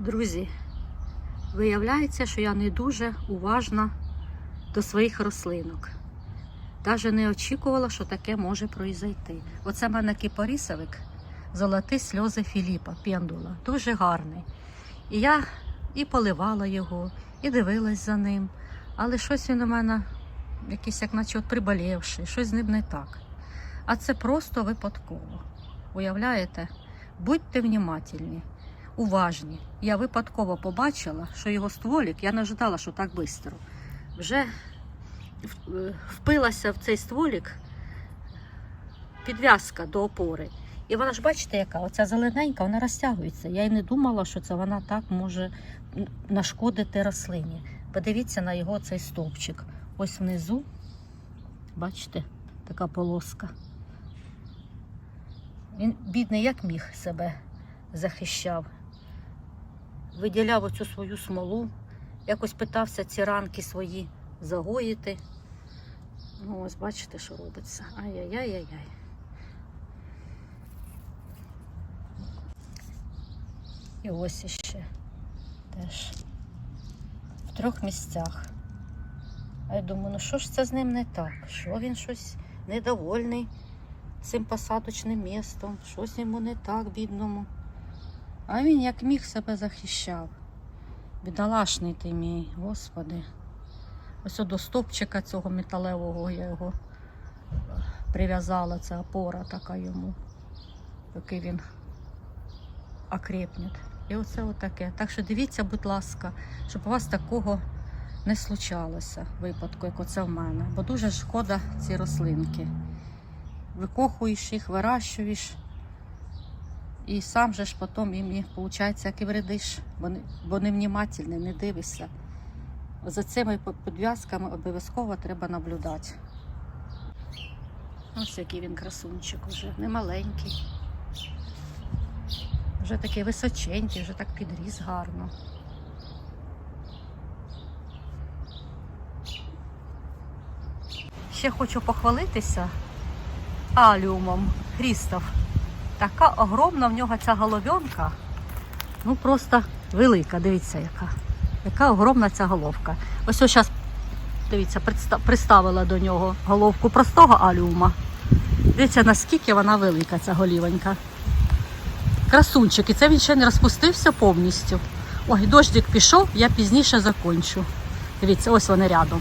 Друзі, виявляється, що я не дуже уважна до своїх рослинок. Навіть не очікувала, що таке може произойти. Оце в мене кипарісовик, золоті сльози Філіпа, пендула. Дуже гарний. І я і поливала його, і дивилась за ним. Але щось він у мене якийсь, як наче от приболівший, щось з ним не так. А це просто випадково. Уявляєте? Будьте внімательні, уважні. Я випадково побачила, що його стволік, я не ожидала, що так швидко. Вже е, впилася в цей стволік підв'язка до опори. І вона ж бачите, яка оця зелененька, вона розтягується. Я й не думала, що це вона так може нашкодити рослині. Подивіться на його цей стовпчик. Ось внизу, бачите, така полоска. Він бідний, як міг себе захищав. Виділяв оцю свою смолу, якось питався ці ранки свої загоїти. Ну, ось бачите, що робиться. Ай-яй-яй-яй-яй. І ось іще теж в трьох місцях. А я думаю, ну що ж це з ним не так? Що він щось недовольний цим посадочним містом? Щось йому не так, бідному. А він як міг себе захищав. Бідолашний ти мій, господи. Ось до стовпчика цього металевого я його прив'язала, це опора така йому, який він окрепне. І оце отаке. Так що дивіться, будь ласка, щоб у вас такого не случалося випадку, як оце в мене. Бо дуже шкода ці рослинки. Викохуєш їх, вирощуєш. І сам же ж потім їм, виходить, як і вредиш, бо не, не дивишся. За цими підв'язками обов'язково треба наблюдати. Ось який він красунчик уже, не маленький. Вже такий височенький, вже так підріс гарно. Ще хочу похвалитися аліумом Хрістов. Така огромна в нього ця головенка. Ну просто велика, дивіться, яка. Яка огромна ця головка. Ось ось зараз, дивіться, приставила до нього головку простого аліума. Дивіться, наскільки вона велика, ця голівонька. Красунчик, і це він ще не розпустився повністю. Ой, дощик пішов, я пізніше закончу. Дивіться, ось вони рядом.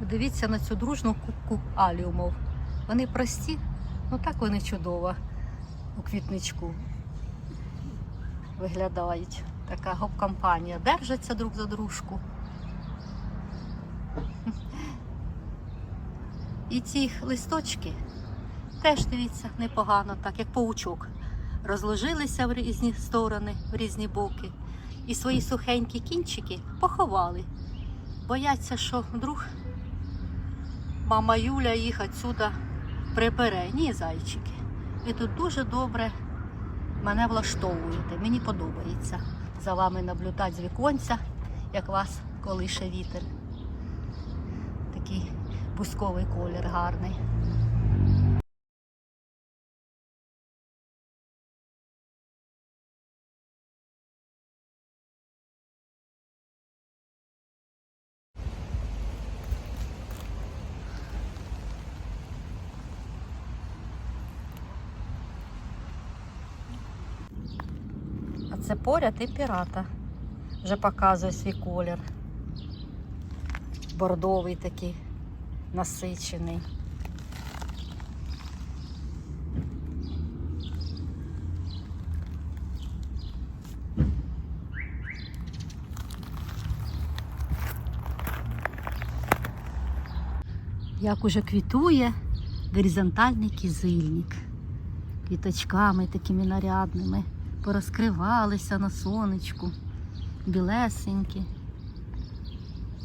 Дивіться на цю дружну кубку аліумов. Вони прості, ну так вони чудово у квітничку виглядають. Така гоп-компанія. Держаться друг за дружку. І ці листочки теж дивіться непогано, так як паучок. Розложилися в різні сторони, в різні боки. І свої сухенькі кінчики поховали. Бояться, що вдруг мама Юля їх отсюда прибере. Ні, зайчики. Ви тут дуже добре мене влаштовуєте. Мені подобається за вами наблюдати з віконця, як вас колише вітер. Такий бусковий колір гарний. Це поряд і пірата. Вже показує свій колір. Бордовий такий, насичений. Як уже квітує горизонтальний кізильник. Квіточками такими нарядними порозкривалися на сонечку, білесенькі,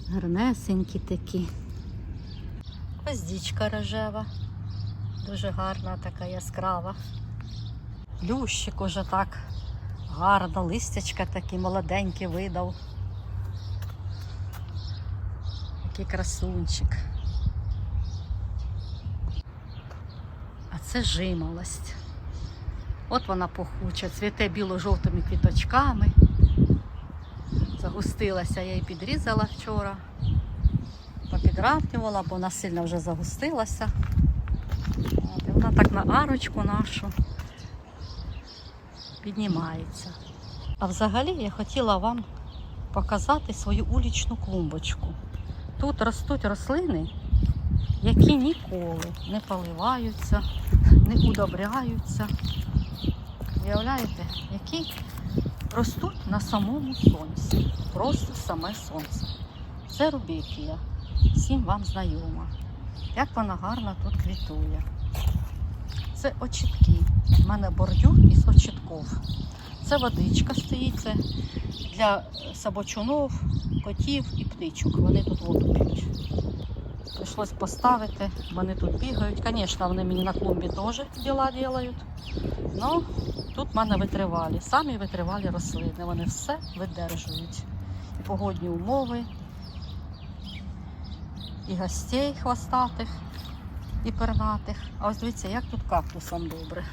гарнесенькі такі. Ось дічка рожева, дуже гарна, така яскрава. Плющик уже так гарно, листячка такі молоденькі видав. Який красунчик. А це жимолость. От вона пахуча, цвіте біло-жовтими квіточками. Загустилася, я її підрізала вчора, попідравнювала, бо вона сильно вже загустилася. От, і вона так на арочку нашу піднімається. А взагалі я хотіла вам показати свою улічну клумбочку. Тут ростуть рослини, які ніколи не поливаються, не удобряються. Уявляєте, які ростуть на самому сонці. Просто саме сонце. Це рубікія. Всім вам знайома. Як вона гарно тут квітує. Це очітки. У мене бордюр із очітків. Це водичка стоїть. Це для собачунов, котів і птичок. Вони тут воду п'ють. Прийшлось поставити, вони тут бігають. Звісно, вони мені на клумбі теж діла роблять. Ну, тут в мене витривалі, самі витривалі рослини. Вони все видержують. І погодні умови, і гостей хвостатих, і пернатих. А ось дивіться, як тут кактусом добре.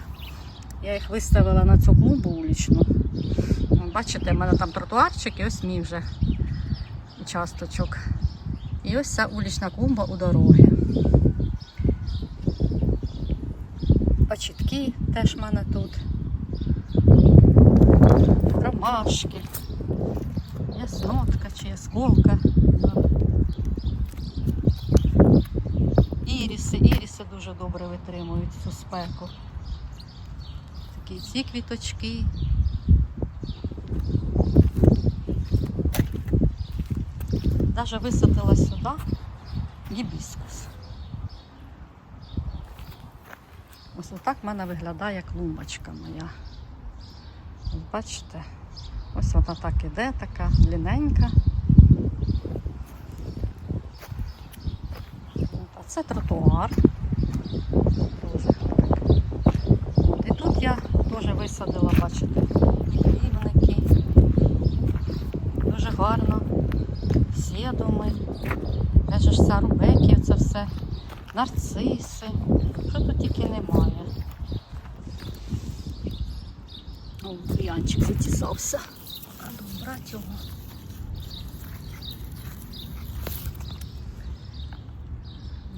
Я їх виставила на цю клумбу улічну. Бачите, в мене там тротуарчик і ось мій вже участочок. І ось ця улічна клумба у дороги. Очітки теж в мене тут. Ромашки. Яснотка чи ясколка. Іріси, іріси дуже добре витримують цю спеку. Такі ці квіточки. Даже висадила сюди гібіскус. Ось отак в мене виглядає клумбочка моя. Бачите, ось вона так іде, така длинненька. Це тротуар. І тут я теж висадила, бачите, півники. Дуже гарно. Сідуми. Де ж ця рубеків, це все. Нарциси. Що тут тільки немає. О, бур'янчик затісався. Треба брати його.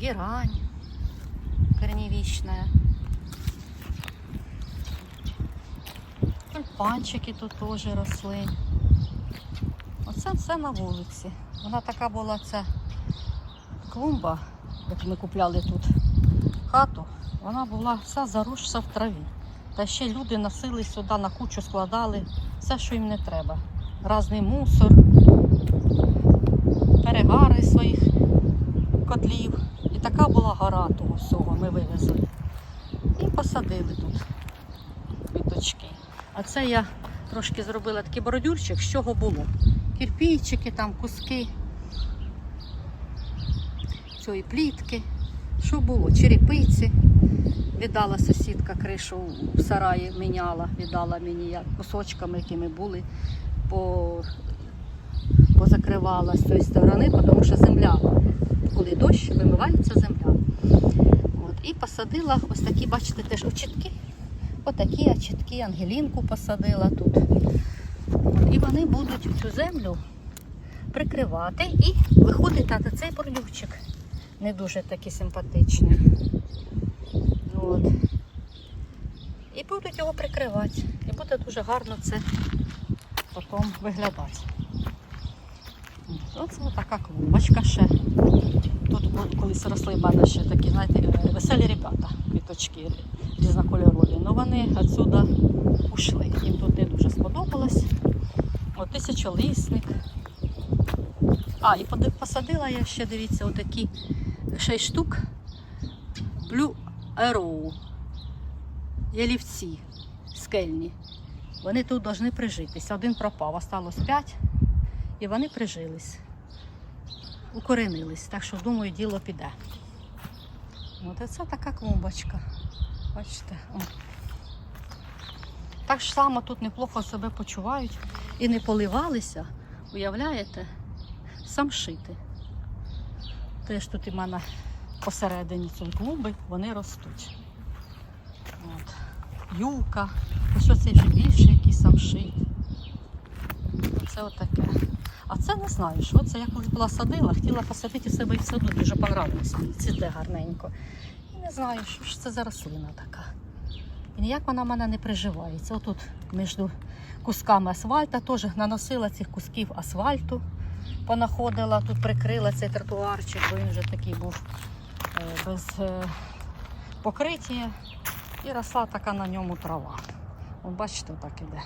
Герань корневищная. Тюльпанчики тут теж росли. Оце все на вулиці. Вона така була ця клумба, як ми купляли тут хату, вона була вся заросша в траві. Та ще люди носили сюди на кучу, складали все, що їм не треба. Разний мусор, перегари своїх котлів. І така була гора того всього, ми вивезли. І посадили тут квіточки. А це я трошки зробила такий бордюрчик, з чого було. Кирпійчики, там куски цієї плітки. Що було? Черепиці. Віддала сусідка кришу в сараї, міняла, віддала мені кусочками, якими були, по, позакривала з цієї сторони, тому що земля, коли дощ, вимивається земля. От, і посадила ось такі, бачите, теж очітки. Отакі очітки, ангелінку посадила тут. І вони будуть цю землю прикривати і виходить на цей бордюрчик. Не дуже такий симпатичний. От. І будуть його прикривати. І буде дуже гарно це потім виглядати. Оце така клумбочка ще. Тут колись росли в мене ще такі, знаєте, е, веселі ребята, квіточки різнокольорові. Ну вони відсюди ушли. Їм тут не дуже сподобалось. От тисячолисник. А, і посадила я ще, дивіться, отакі 6 штук Blue Arrow. Ялівці скельні. Вони тут повинні прижитися. Один пропав, осталось 5, і вони прижились, укоренились. Так що, думаю, діло піде. От це така клумбочка. Бачите? О. Так само тут неплохо себе почувають і не поливалися, уявляєте, самшити. Теж тут у мене посередині цієї клумби вони ростуть. От. юка. Ось оцей вже більше якийсь самшит. Оце отаке. А це не знаю, що це я колись була садила, хотіла посадити у себе і в саду, дуже понравилось мені, цвіте гарненько. І не знаю, що ж це за рослина така. І ніяк вона в мене не приживається. Отут між кусками асфальта теж наносила цих кусків асфальту, понаходила, тут прикрила цей тротуарчик, бо він вже такий був е, без е, покриття. І росла така на ньому трава. От бачите, отак іде.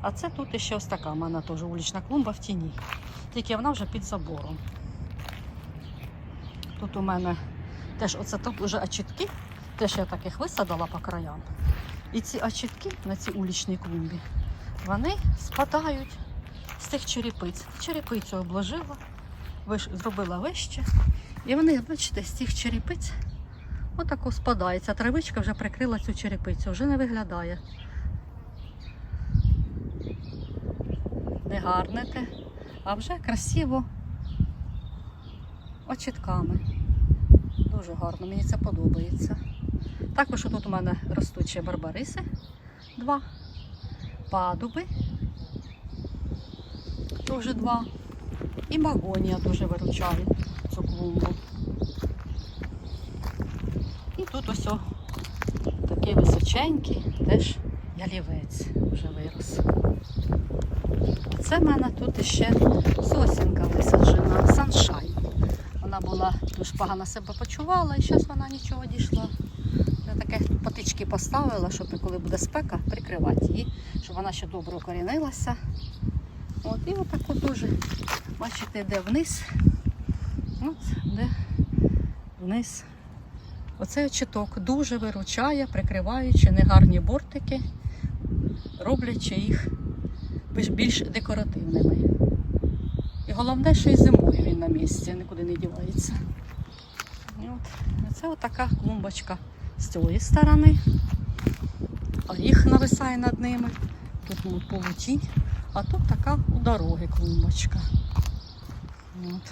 А це тут ще ось така в мене теж вулична клумба в тіні. Тільки вона вже під забором. Тут у мене теж оце тут вже очітки, теж я таких висадила по краям. І ці очітки на цій улічній клумбі, вони спадають з тих черепиць. Черепицю обложила, зробила вище. І вони, бачите, з цих черепиць отако спадає. Ця травичка вже прикрила цю черепицю, вже не виглядає. Не гарне те, а вже красиво очітками. Дуже гарно, мені це подобається. Також тут у мене ростуть ще барбариси, два, падуби, теж два. І магонія дуже виручає цю клумбу. І тут ось такий височенький, теж ялівець вже вирос. А це в мене тут ще сосінка висаджена, саншайн. Вона була дуже погано себе почувала і зараз вона нічого дійшла. Я поставила, щоб коли буде спека, прикривати її, щоб вона ще добре укорінилася. От, і отак от дуже, бачите, йде вниз. От, де вниз. Оцей очіток дуже виручає, прикриваючи негарні бортики, роблячи їх більш декоративними. І головне, що і зимою він на місці, нікуди не дівається. І от, це отака клумбочка з цієї сторони. Оріх нависає над ними. Тут полутінь, а тут така у дороги клумбочка. От.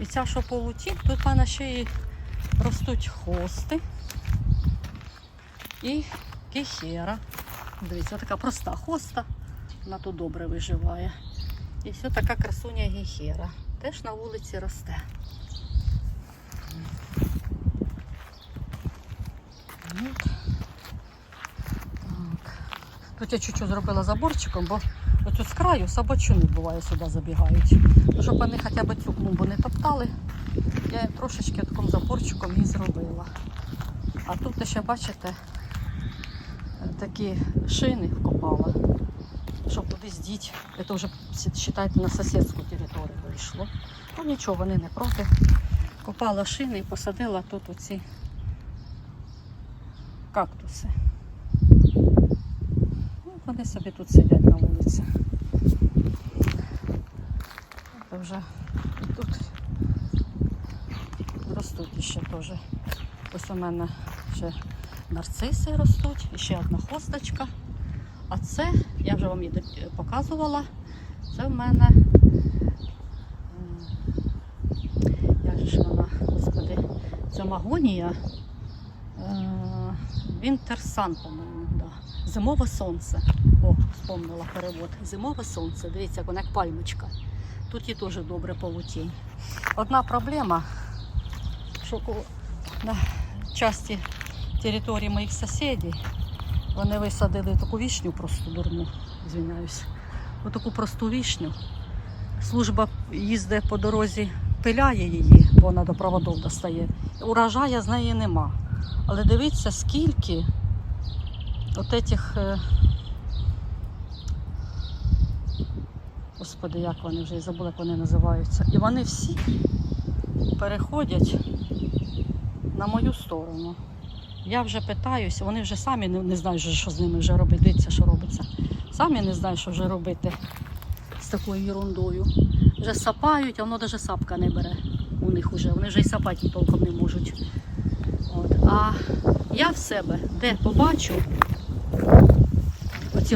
І ця, що полутінь, тут в мене ще і ростуть хости і кехера. Дивіться, така проста хоста, вона тут добре виживає. І все така красуня гехера. Теж на вулиці росте. От. Так. Тут я чуть-чуть зробила заборчиком, бо оцю з краю собачуни буває сюди забігають. Щоб вони хоча б цю клумбу не топтали, я трошечки таким заборчиком її зробила. А тут ще бачите, такі шини вкопала, щоб кудись діть. Це вже вважайте, на сусідську територію вийшло. Ну нічого, вони не проти. Копала шини і посадила тут оці кактуси. Вони собі тут сидять на вулиці. Це вже тут ростуть ще теж. Ось у мене ще нарциси ростуть, і ще одна хосточка. А це, я вже вам її показувала, це в мене. Як же вона, господи, це магонія. Вінтерсан, по-моєму. Зимове сонце. О, вспомнила перевод. Зимове сонце. Дивіться, як вона як пальмочка. Тут і теж добре полутінь. Одна проблема, що на часті території моїх сусідів вони висадили таку вішню просто дурну, звиняюсь. Отаку просту вішню. Служба їздить по дорозі, пиляє її, бо вона до проводов достає. Урожая з неї нема. Але дивіться, скільки от этих, е, господи, як вони вже і забула, як вони називаються. І вони всі переходять на мою сторону. Я вже питаюсь, вони вже самі не, не знають, що з ними вже робити. Дивіться, що робиться. Самі не знають, що вже робити з такою ерундою. Вже сапають, а воно навіть сапка не бере у них вже. Вони вже й сапати толком не можуть. От. А я в себе де побачу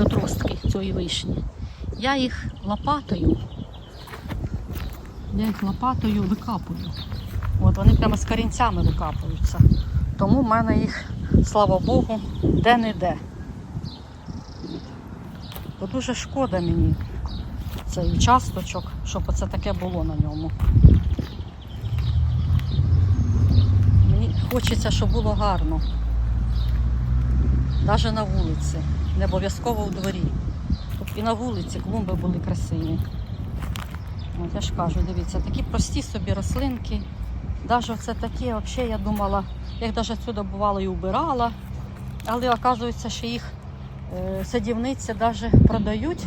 оці отростки цієї вишні, я їх лопатою, я їх лопатою викапую. От вони прямо з корінцями викапуються. Тому в мене їх слава Богу, де-не-де. Бо дуже шкода мені цей участочок, щоб оце таке було на ньому. Мені хочеться, щоб було гарно. Навіть на вулиці, не обов'язково у дворі. Щоб і на вулиці клумби були красиві. От я ж кажу, дивіться, такі прості собі рослинки. Навіть оце такі, взагалі, я думала, я їх навіть сюди бувало і убирала, але оказується, що їх е, садівниці навіть продають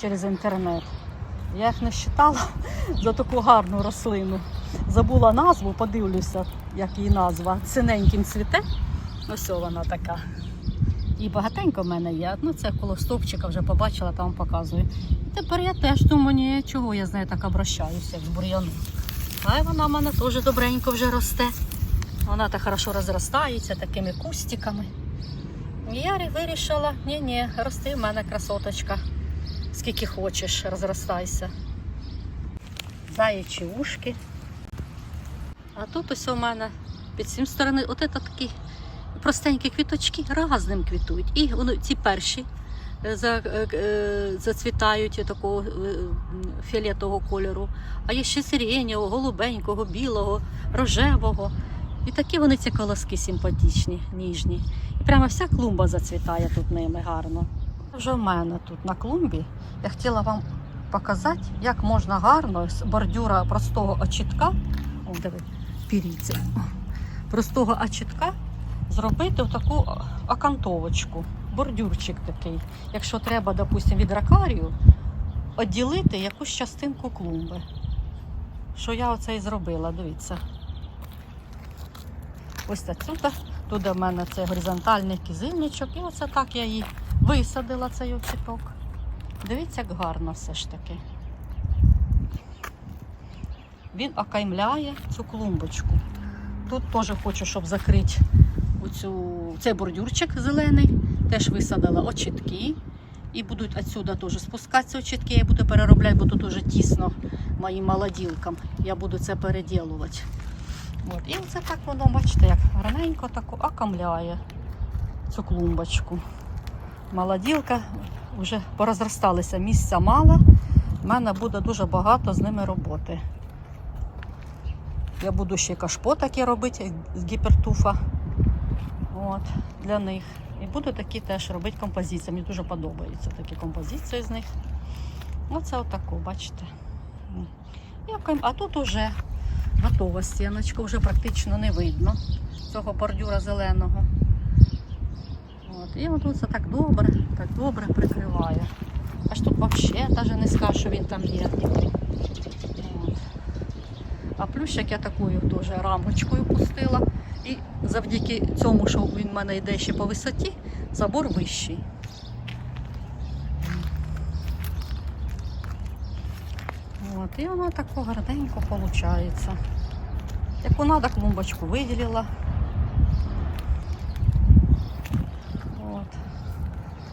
через інтернет. Я їх не вважала за таку гарну рослину. Забула назву, подивлюся, як її назва. Синеньким цвіте. Ось вона така. І багатенько в мене є. Ну, це коло стовпчика вже побачила, там показую. І тепер я теж думаю, ні, чого я з нею так обращаюся, як з бур'яном. Хай вона в мене теж добренько вже росте. Вона так хорошо розростається такими кустиками. І я вирішила, ні-ні, рости в мене красоточка. Скільки хочеш, розростайся. Заячі ушки. А тут ось у мене під цим сторони, от це такі простенькі квіточки разним квітують. І вони ці перші е, е, е, зацвітають такого фіолетового кольору. А є ще сиренєвого, голубенького, білого, рожевого. І такі вони ці колоски симпатичні, ніжні. І прямо вся клумба зацвітає тут ними гарно. Вже в мене тут на клумбі. Я хотіла вам показати, як можна гарно з бордюра простого очітка, о, диви, піріться, простого очітка зробити таку окантовочку, бордюрчик такий. Якщо треба, допустимо, від ракарію, відділити якусь частинку клумби. Що я оце і зробила, дивіться. Ось отсюди, туди в мене це горизонтальний кизильничок, і оце так я її висадила цей очіток. Дивіться, як гарно все ж таки. Він окаймляє цю клумбочку. Тут теж хочу, щоб закрити оцю, цей бордюрчик зелений. Теж висадила очітки. І будуть відсюди теж спускатися очітки. Я буду переробляти, бо тут уже тісно моїм молоділкам. Я буду це переділувати. От. І оце так воно, бачите, як гарненько таку окамляє цю клумбочку. Молоділка вже порозросталися, місця мало. У мене буде дуже багато з ними роботи. Я буду ще кашпо таке робити з гіпертуфа От, для них. І буду такі теж робити композиції. Мені дуже подобаються такі композиції з них. Оце отако, бачите. А тут уже готова стіночка, вже практично не видно цього бордюра зеленого. От. І от це так добре, так добре прикриває. Аж тут взагалі навіть не скажу, що він там є. От. А плющик я такою теж рамочкою пустила. І завдяки цьому, що він в мене йде ще по висоті, забор вищий. От, і воно тако гарненько виходить. Яку треба, клумбочку виділила. От.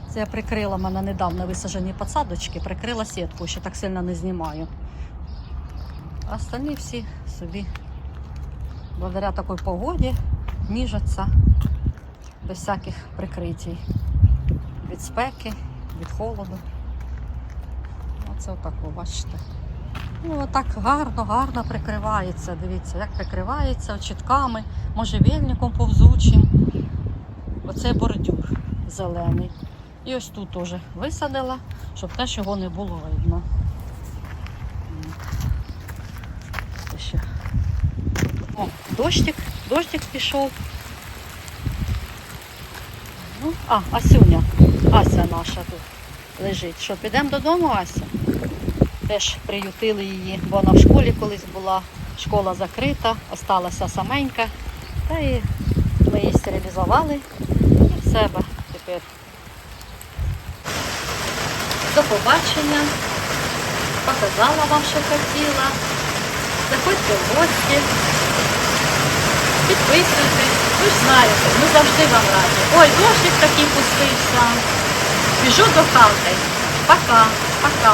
Це я прикрила в мене недавно висаджені посадочки, прикрила сітку, ще так сильно не знімаю. А остальні всі собі благодаря такій погоді ніжаться без всяких прикритій. Від спеки, від холоду. Оце отако, бачите. Ну, отак гарно, гарно прикривається. Дивіться, як прикривається очітками, можжевельником повзучим. Оцей бордюр зелений. І ось тут теж висадила, щоб теж його не було видно. Це ще. О, дощик, дощик пішов. Ну, а, Асюня. Ася наша тут лежить. Що, підемо додому, Ася? Теж приютили її, бо вона в школі колись була. Школа закрита, осталася саменька. Та і ми її стерилізували і в себе тепер. До побачення. Показала вам, що хотіла. Заходьте в гості. Підписуйтесь. Ви ж знаєте, ми завжди вам раді. Ой, дощик такий пустився. Біжу до хати. Пока, пока.